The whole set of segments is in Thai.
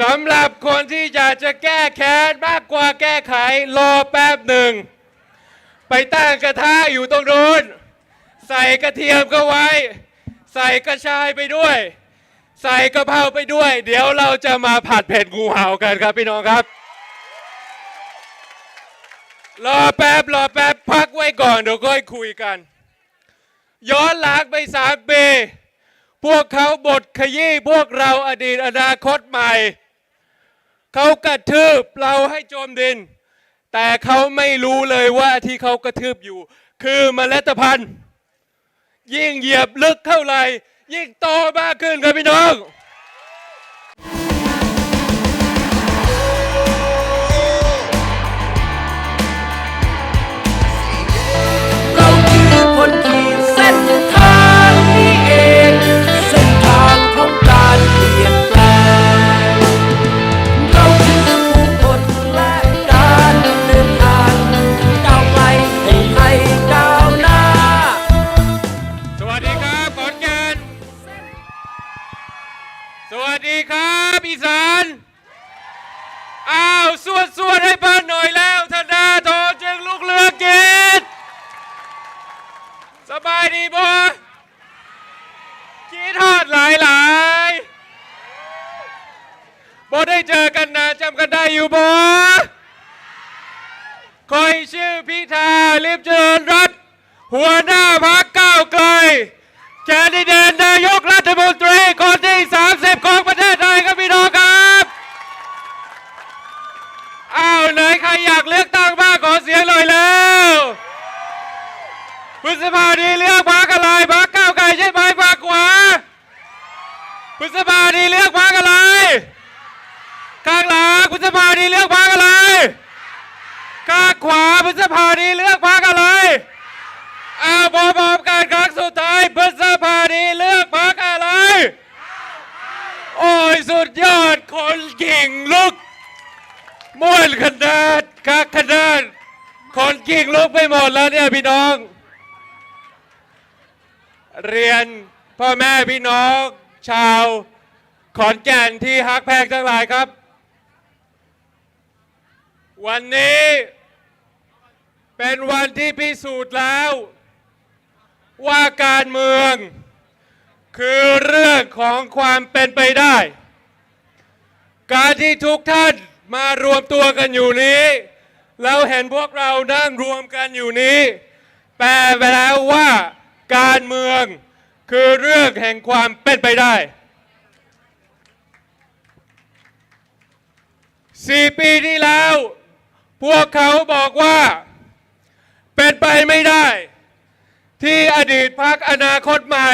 สำหรับคนที่อยากจะแก้แค้นมากกว่าแก้ไขรอแป๊บหนึ่ง ไปตั้งกระทะอยู่ตรงนู้นใส่กระเทียมก็ไว้ ใส่กระชายไปด้วย ใส่กระเพราไปด้วย เดี๋ยวเราจะมาผัดเผ็ดงูเห่ากันครับพี่น้องครับ รอแป๊บรอแป๊บพักไว้ก่อนเดี๋ยวค่อยคุยกัน ย้อนหลังไปสามปีพวกเขาบทขยี้พวกเราอดีตอนาคตใหม่ เขากระทืบเราให้จมดิน แต่เขาไม่รู้เลยว่าที่เขากระทืบอยู่ คือเมล็ดพันธุ์ ยิ่งเหยียบลึกเท่าไหร่ ยิ่งโตมากขึ้นครับพี่น้อง คิดทอดหลายหลายบ่ได้เจอกันนานจำกันได้อยู่บ่คอยชื่อพิธาลิมเจริญรัตน์หัวหน้าพักก้าวไกลแคนดิเดตนายกรัฐมนตรีคนที่ 30 ของประเทศไทยครับพี่น้องครับอ้าวไหนใครอยากเลือกตั้งบ้างขอเสียงหน่อยแล้วพฤษภาดีเลือกพักอะไรพักก้าวไกลใช่ไหมพักขวา พฤษภาดีเลือกพักอะไร ข้างหลังพฤษภาดีเลือกพักอะไร ข้างขวาพฤษภาดีเลือกพักอะไรอาบอมๆการครั้งสุดท้ายพฤษภาดีเลือกพักอะไร โอ้ยสุดยอดคนเก่งลุกม่วนขนาดคักขนาดคนเก่งลุกไปหมดแล้วเนี่ยพี่น้อง เรียนพ่อแม่พี่น้อง ชาวขอนแก่นที่ฮักแพงทั้งหลายครับ วันนี้เป็นวันที่พิสูจน์แล้ว ว่าการเมือง คือเรื่องของความเป็นไปได้ การที่ทุกท่านมารวมตัวกันอยู่นี้แล้วเห็นพวกเรานั่งรวมกันอยู่นี้ แปลไปแล้วว่าการเมือง คือเรื่องแห่งความเป็นไปได้สี่ปีที่แล้ว พวกเขาบอกว่า เป็นไปไม่ได้ ที่อดีตพักอนาคตใหม่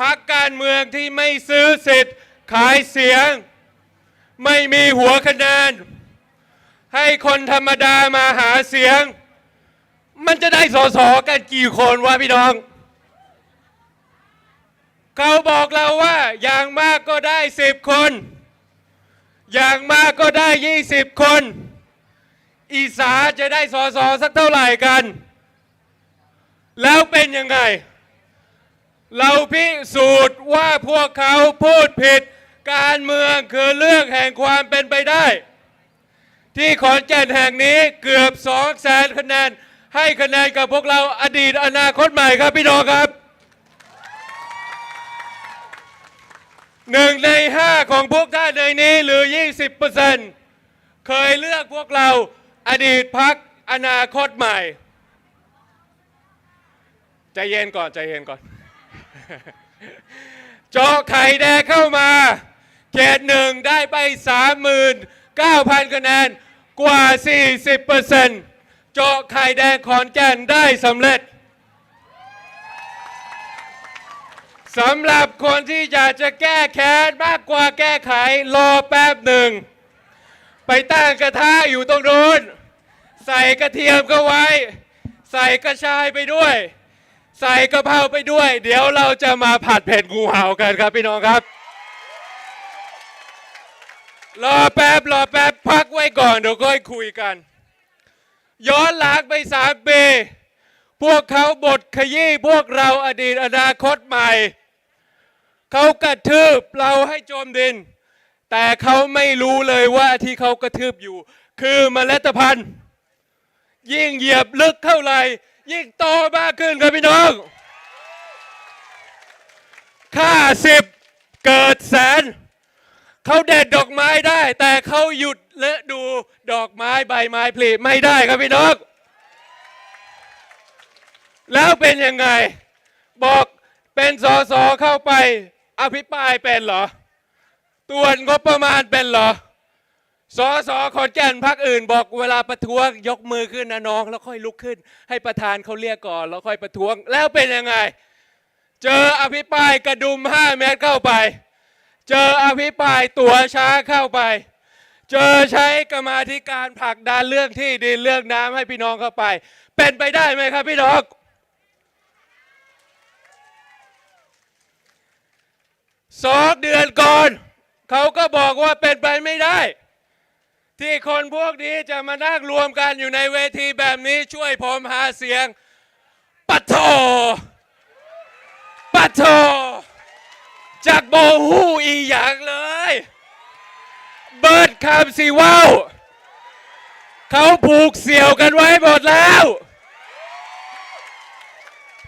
พักการเมืองที่ไม่ซื้อสิทธิ์ขายเสียง ไม่มีหัวคะแนน ให้คนธรรมดามาหาเสียง มันจะได้สอสอกันกี่คนวะพี่น้อง เขาบอกเราว่าอย่างมากก็ได้สิบคน อย่างมากก็ได้ยี่สิบคน อีสาจะได้สอสอสักเท่าไหร่กัน แล้วเป็นยังไง เราพิสูจน์ว่าพวกเขาพูดผิด การเมืองคือเรื่องแห่งความเป็นไปได้ ที่ขอนแก่นแห่งนี้เกือบสองแสนคะแนนให้คะแนนกับพวกเราอดีตอนาคตใหม่ครับพี่น้องครับ หนึ่งในห้าของพวกท่านในนี้หรือ 20%เคยเลือกพวกเราอดีตพักอนาคตใหม่ ใจเย็นก่อนใจเย็นก่อน เจาะไข่แดงเข้ามา เขตหนึ่งได้ไป 39,000 คะแนนกว่า 40%เจาะไข่แดงขอนแก่นได้สำเร็จ สำหรับคนที่อยากจะแก้แค้นมากกว่าแก้ไขรอแป๊บหนึ่ง ไปตั้งกระทะอยู่ตรงนู้นใส่กระเทียมก็ไว้ ใส่กระชายไปด้วย ใส่กระเพราไปด้วย เดี๋ยวเราจะมาผัดเผ็ดงูเห่ากันครับพี่น้องครับ รอแป๊บรอแป๊บพักไว้ก่อนเดี๋ยวค่อยคุยกัน ย้อนหลังไปสามปีพวกเขาบทขยี้พวกเราอดีตอนาคตใหม่ เขากระทืบเราให้จมดิน แต่เขาไม่รู้เลยว่าที่เขากระทืบอยู่ คือเมล็ดพันธุ์ยิ่งเหยียบลึกเท่าไหร่ยิ่งโตมากขึ้นครับพี่น้องค่าสิบเกิดแสน เขาเด็ดดอกไม้ได้ แต่เขาหยุดและดูดอกไม้ใบไม้ผลิไม่ได้ครับพี่น้องแล้วเป็นยังไง บอกเป็นสอสอเข้าไป อภิปรายเป็นเหรอ ตรวจงบประมาณเป็นเหรอ สอสอขอนแก่นพักอื่น บอกเวลาประท้วงยกมือขึ้นนะน้อง แล้วค่อยลุกขึ้น ให้ประธานเขาเรียกก่อน แล้วค่อยประท้วง แล้วเป็นยังไง เจออภิปรายกระดุม 5 เมตรเข้าไป เจออภิปรายตัวช้าเข้าไป เจอใช้กรรมาธิการผลักดันเรื่องที่ดินเรื่องน้ำให้พี่น้องเข้าไป เป็นไปได้ไหมครับพี่น้อง สองเดือนก่อน เขาก็บอกว่าเป็นไปไม่ได้ ที่คนพวกนี้จะมานั่งรวมกันอยู่ในเวทีแบบนี้ช่วยผมหาเสียงปัทโทปัทโทจากโบฮูอีอย่างเลย เบิร์ดคำสีว้าวเขาผูกเสี่ยวกันไว้หมดแล้ว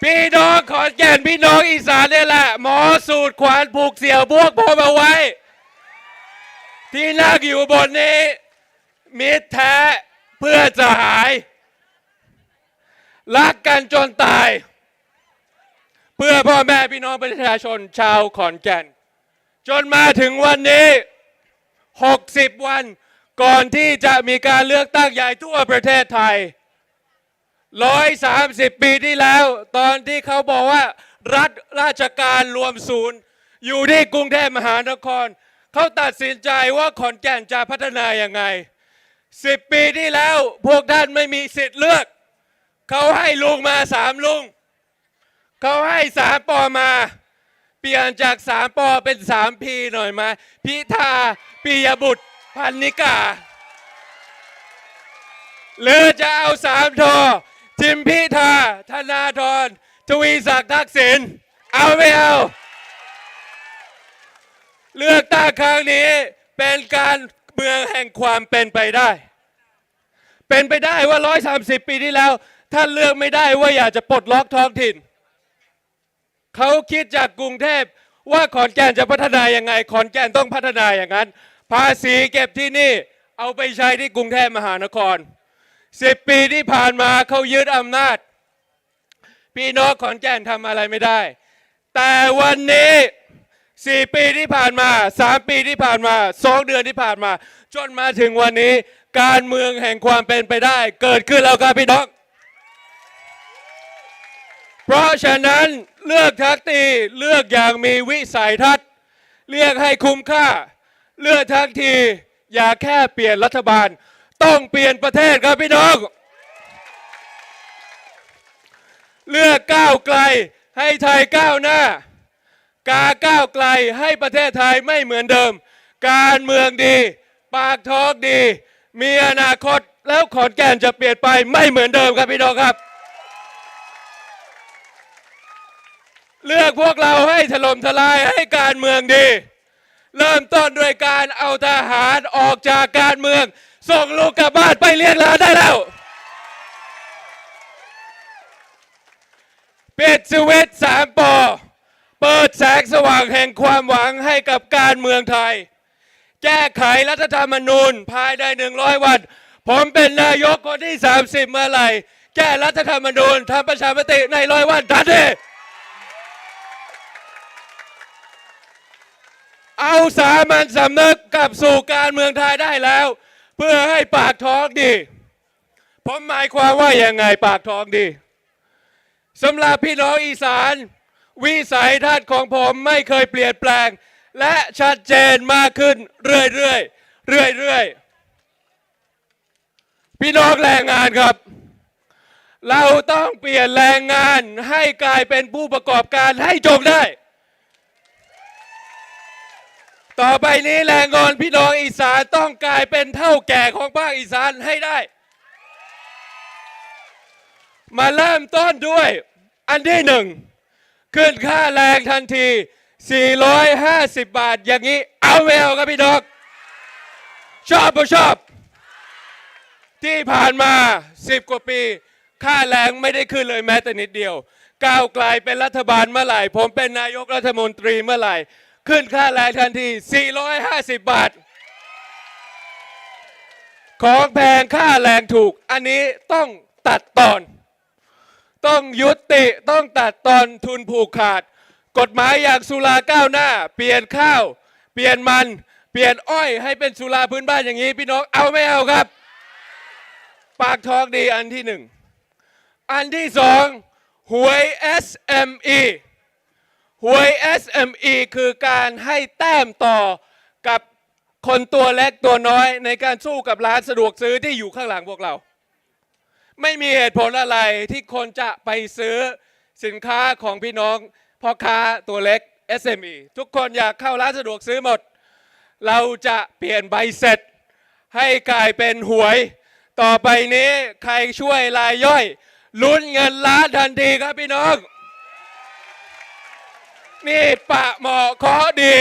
พี่น้องขอนแก่นพี่น้องอีสานเนี่ยแหละหมอสูตรขวานผูกเสี่ยวพวกผมเอาไว้ ที่นั่งอยู่บนนี้ มิตรแท้เพื่อจะหาย รักกันจนตาย เพื่อพ่อแม่พี่น้องประชาชนชาวขอนแก่น จนมาถึงวันนี้ 60 วันก่อนที่จะมีการเลือกตั้งใหญ่ทั่วประเทศไทย 130ปีที่แล้ว ตอนที่เขาบอกว่า รัฐราชการรวมศูนย์ อยู่ที่กรุงเทพมหานคร เขาตัดสินใจว่าขอนแก่นจะพัฒนาย่างไง10ปีที่แล้ว พวกท่านไม่มีสิทธิ์เลือก เขาให้ลุงมาสามลุง เขาให้สามปอมา เปลี่ยนจากสามปอเป็นสามพีหน่อยมาพิธาปิยบุตร พันนิกา หรือจะเอาสามทอ ทิมพิธา ธนาธรทวีศักดิ์ทักษิณเอาไม่เอา เลือกตั้งครั้งนี้เป็นการเมืองแห่งความเป็นไปได้ เป็นไปได้ว่า 130 ปีที่แล้ว ท่านเลือกไม่ได้ว่าอยากจะปลดล็อกท้องถิ่น เขาคิดจากกรุงเทพว่าขอนแก่นจะพัฒนายังไง ขอนแก่นต้องพัฒนาอย่างนั้น ภาษีเก็บที่นี่เอาไปใช้ที่กรุงเทพมหานคร สิบปีที่ผ่านมาเขายึดอำนาจ พี่น้องขอนแก่นทำอะไรไม่ได้ แต่วันนี้สี่ปีที่ผ่านมาสามปีที่ผ่านมาสองเดือนที่ผ่านมา จนมาถึงวันนี้ การเมืองแห่งความเป็นไปได้ เกิดขึ้นแล้วครับพี่น้อง เพราะฉะนั้นเลือกทักตีเลือกอย่างมีวิสัยทัศน์เลือกให้คุ้มค่า เลือกทักทีอย่าแค่เปลี่ยนรัฐบาล ต้องเปลี่ยนประเทศครับพี่น้อง เลือกก้าวไกลให้ไทยก้าวหน้า กาก้าวไกลให้ประเทศไทยไม่เหมือนเดิม การเมืองดี ปากท้องดี มีอนาคตแล้วขอนแก่นจะเปลี่ยนไปไม่เหมือนเดิมครับพี่น้องครับ เลือกพวกเราให้ถล่มทลายให้การเมืองดี เริ่มต้นด้วยการเอาทหารออกจากการเมือง ส่งลูกกลับบ้านไปเลี้ยงหลานได้แล้วปิดสวิตช์สามปอ เปิดแสงสว่างแห่งความหวังให้กับการเมืองไทย แก้ไขรัฐธรรมนูญภายใน100วัน ผมเป็นนายกคนที่ 30 เมื่อไหร่ แก้รัฐธรรมนูญทำประชามติในร้อยวันทันทีเอาสามัญสำนึกกลับสู่การเมืองไทยได้แล้ว เพื่อให้ปากท้องดี ผมหมายความว่ายังไงปากท้องดีสำหรับพี่น้องอีสาน วิสัยทัศน์ของผมไม่เคยเปลี่ยนแปลง และชัดเจนมากขึ้นเรื่อยๆเรื่อยๆพี่น้องแรงงานครับ เราต้องเปลี่ยนแรงงานให้กลายเป็นผู้ประกอบการให้จงได้ ต่อไปนี้แรงงานพี่น้องอีสานต้องกลายเป็นเท่าแก่ของภาคอีสานให้ได้ มาเริ่มต้นด้วยอันที่หนึ่งขึ้นค่าแรงทันที 450 บาทอย่างนี้ เอาไม่เอาครับพี่น้องชอบไม่ชอบ ที่ผ่านมา 10 กว่าปี ค่าแรงไม่ได้ขึ้นเลยแม้แต่นิดเดียว ก้าวไกลเป็นรัฐบาลเมื่อไหร่ ผมเป็นนายกรัฐมนตรีเมื่อไหร่ ขึ้นค่าแรงทันที 450 บาท ของแพงค่าแรงถูก อันนี้ต้องตัดตอน ต้องยุติต้องตัดตอนทุนผูกขาด กฎหมายอย่างสุราก้าวหน้า เปลี่ยนข้าว เปลี่ยนมัน เปลี่ยนอ้อยให้เป็นสุราพื้นบ้านอย่างนี้ พี่น้องเอาไม่เอาครับ ปากท้องดีอันที่หนึ่ง อันที่สองหวย SME หวย SME คือการให้แต้มต่อกับคนตัวเล็กตัวน้อยในการสู้กับร้านสะดวกซื้อที่อยู่ข้างหลังพวกเรา ไม่มีเหตุผลอะไรที่คนจะไปซื้อสินค้าของพี่น้องพ่อค้าตัวเล็ก SME ทุกคนอยากเข้าร้านสะดวกซื้อหมด เราจะเปลี่ยนใบเสร็จ ให้กลายเป็นหวย ต่อไปนี้ใครช่วยรายย่อยลุ้นเงินล้านทันทีครับพี่น้อง นี่ปะเหมาะเคาะดี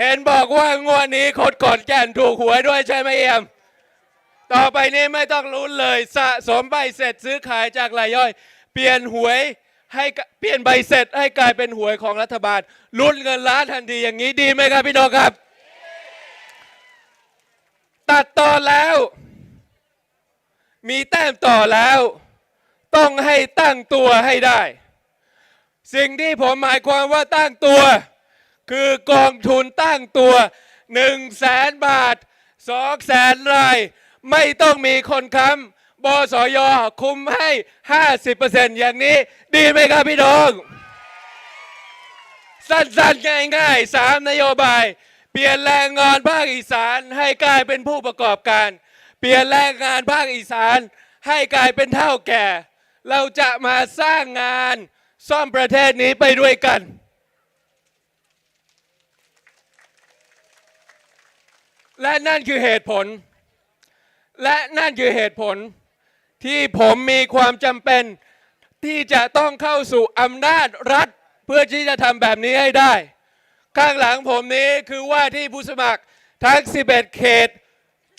เห็นบอกว่างวดนี้คนก่อนแก่นถูกหวยด้วยใช่ไหมเอี่ยม ต่อไปนี้ไม่ต้องลุ้นเลยสะสมใบเสร็จซื้อขายจากรายย่อย เปลี่ยนหวยให้เปลี่ยนใบเสร็จให้กลายเป็นหวยของรัฐบาลลุ้นเงินล้านทันทีอย่างนี้ดีไหมครับพี่น้องครับ ตัดตอนแล้ว มีแต้มต่อแล้ว ต้องให้ตั้งตัวให้ได้ สิ่งที่ผมหมายความว่าตั้งตัว คือกองทุนตั้งตัว1นึ่งแสนบาทสองแสนราย ไม่ต้องมีคนค้ำบสยคุมให้ 50%อย่างนี้ ดีไหมครับพี่น้อง สั้นๆ ง่ายๆสามนโยบาย เปลี่ยนแรงงานภาคอีสานให้กลายเป็นผู้ประกอบการ เปลี่ยนแรงงานภาคอีสานให้กลายเป็นเท่าแก่ เราจะมาสร้างงาน ซ่อมประเทศนี้ไปด้วยกัน และนั่นคือเหตุผล และนั่นคือเหตุผลที่ผมมีความจำเป็นที่จะต้องเข้าสู่อำนาจรัฐ เพื่อที่จะทำแบบนี้ให้ได้ ข้างหลังผมนี้คือว่าที่ผู้สมัครทั้ง 11 เขต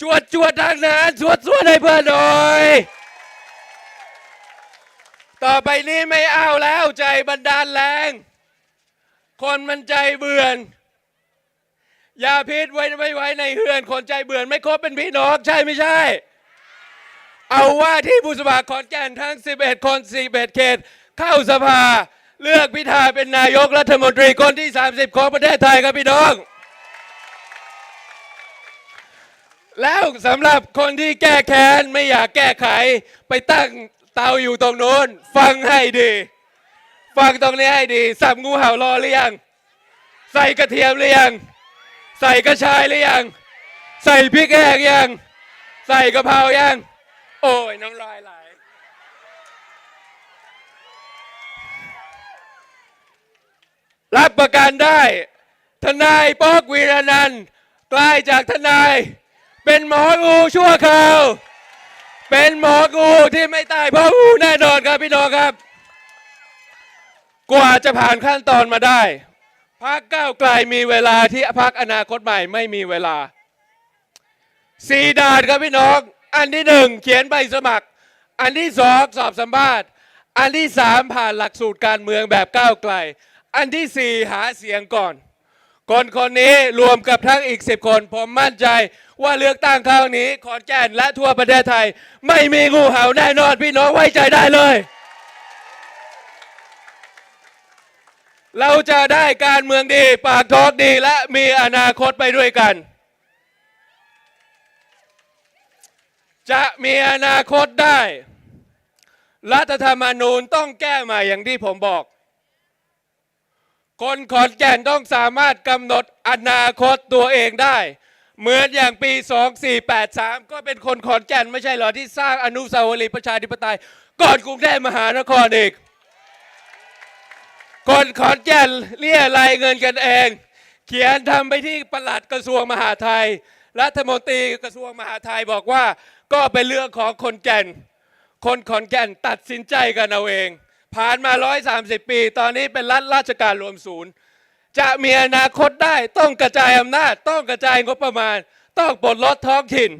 จวดจวดทางนั้นจวดจวดให้เพื่อนหน่อย ต่อไปนี้ไม่เอาแล้วใจบันดาลแรง คนมันใจเบื่อนยาพิษไว้ไม่ไว้ในเฮือน คนใจเบื่อนไม่ครบเป็นพี่น้องใช่ไม่ใช่ เอาว่าที่ผู้สมัครขอนแก่นทั้ง 11 คน 11 เขต เข้าสภา เลือกพิธาเป็นนายกรัฐมนตรีคนที่ 30 ของประเทศไทยครับพี่น้อง แล้วสำหรับคนที่แก้แค้นไม่อยากแก้ไขไปตั้ง เตาอยู่ตรงโน้น ฟังให้ดี ฟังตรงนี้ให้ดี สับงูเห่ารอหรือยัง ใส่กระเทียมหรือยัง ใส่กระชายหรือยัง ใส่พริกแห้งยัง ใส่กะเพรายัง โอ้ยน้ำลายไหลรับประกันได้ ทนายป๊อกวีรนันท์กลายจากทนาย เป็นหมองูชั่วคราว เป็นหมองูที่ไม่ตายเพราะงูแน่นอนครับพี่น้องครับ กว่าจะผ่านขั้นตอนมาได้พักก้าวไกลมีเวลาที่พักอนาคตใหม่ไม่มีเวลาสี่ด่านครับพี่น้อง อันที่หนึ่งเขียนใบสมัคร อันที่สองสอบสัมภาษณ์ อันที่สามผ่านหลักสูตรการเมืองแบบก้าวไกล อันที่สี่หาเสียงก่อน คนคนนี้รวมกับทั้งอีก 10 คน ผมมั่นใจว่าเลือกตั้งคราวนี้ขอนแก่นและทั่วประเทศไทย ไม่มีงูเห่าแน่นอนพี่น้องไว้ใจได้เลย เราจะได้การเมืองดี ปากท้องดีและมีอนาคตไปด้วยกัน จะมีอนาคตได้ รัฐธรรมนูญต้องแก้ใหม่อย่างที่ผมบอก คนขอนแก่นต้องสามารถกำหนดอนาคตตัวเองได้ เหมือนอย่างปี 2483 ก็เป็นคนขอนแก่นไม่ใช่เหรอที่สร้างอนุสาวรีย์ประชาธิปไตย ก่อนกรุงเทพมหานครอีก คนขอนแก่นเรียรายเงินกันเอง เขียนทำไปที่ปลัดกระทรวงมหาดไทย รัฐมนตรีกระทรวงมหาดไทยบอกว่า ก็เป็นเรื่องของคนแก่น คนขอนแก่นตัดสินใจกันเอาเอง ผ่านมา 130 ปี ตอนนี้เป็นรัฐราชการรวมศูนย์ จะมีอนาคตได้ต้องกระจายอำนาจ ต้องกระจายงบประมาณ ต้องปลดล็อกท้องถิ่น